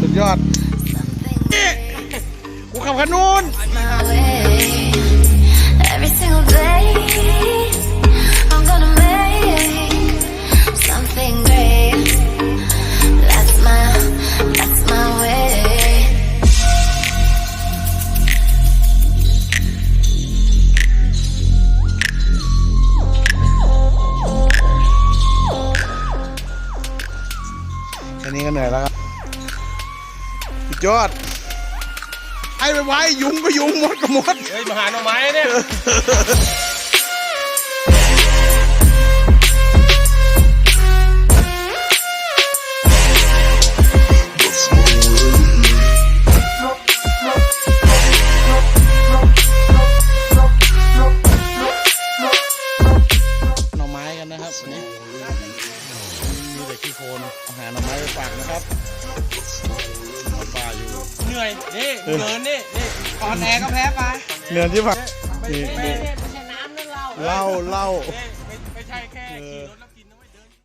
สุดยอดกูขับคันนู้น แค่นี้ก็เหนื่อยแล้วครับสุดยอด ไอ้ไปไว้ยุงก็ยุงมดก็มด เฮ้ยมาหาหน่อไม้เนี่ย หน่อไม้กันนะครับวันนี้มีแต่ขี้ โคลนเอาหาหน่อไม้ไปฝากนะครับมาป่าอยู่เหนื่อยนี่เดินนี่นี่อ่อนแอก็แพ้ไปเหนื่อยที่ผักไม่นี่ไม่นี่ไม่ใช่น้ำนั่นเราเหล่าเหล่า ไม่ไม่ใช่แค่ขี่รถแล้ว